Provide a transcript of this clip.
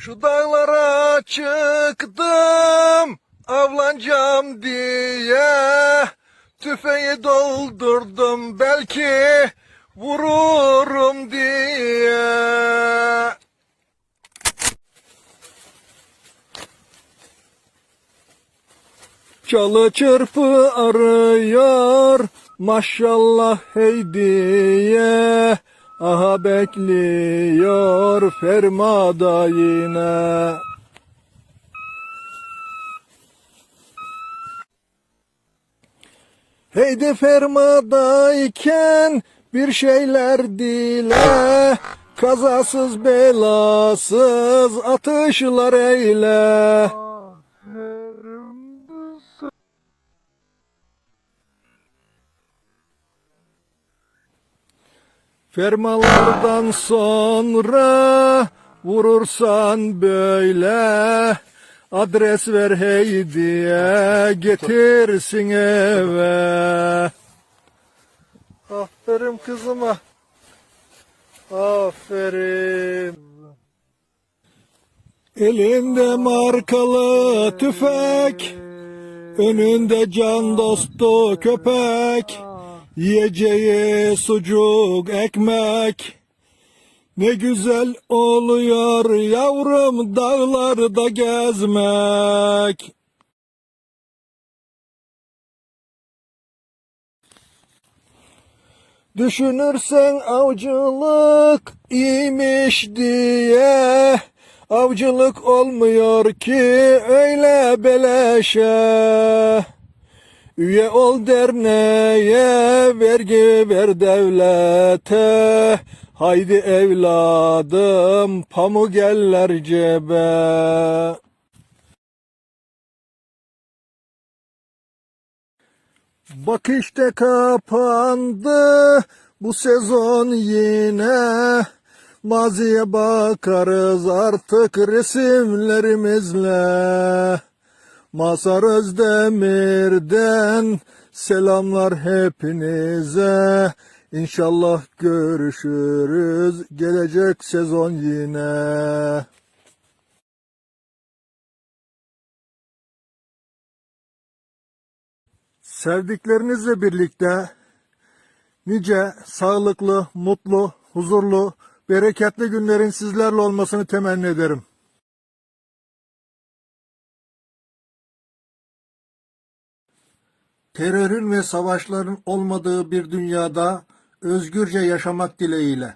Şu dağlara çıktım avlanacağım diye tüfeği doldurdum belki vururum diye. Çalı çırpı arıyor maşallah hey diye aha bekliyor fermada yine. Heydi fermadayken bir şeyler dile Kazasız belasız atışlar eyle Fermanlardan sonra vurursan böyle adres ver hey diye getirsin eve. Aferin kızıma. Aferin. Elinde markalı tüfek, önünde can dostu köpek. Yiyeceği sucuk ekmek. Ne güzel oluyor yavrum dağlarda gezmek. Düşünürsen avcılık iyiymiş diye. Avcılık olmuyor ki öyle beleşe Üye ol derneğe, vergi ver devlete. Haydi evladım, pamuk eller cebe. Bak işte kapandı bu sezon yine. Maziye bakarız artık resimlerimizle. Masar Özdemir'den selamlar hepinize. İnşallah görüşürüz gelecek sezon yine. Sevdiklerinizle birlikte nice sağlıklı, mutlu, huzurlu, bereketli günlerin sizlerle olmasını temenni ederim. Terörün ve savaşların olmadığı bir dünyada özgürce yaşamak dileğiyle.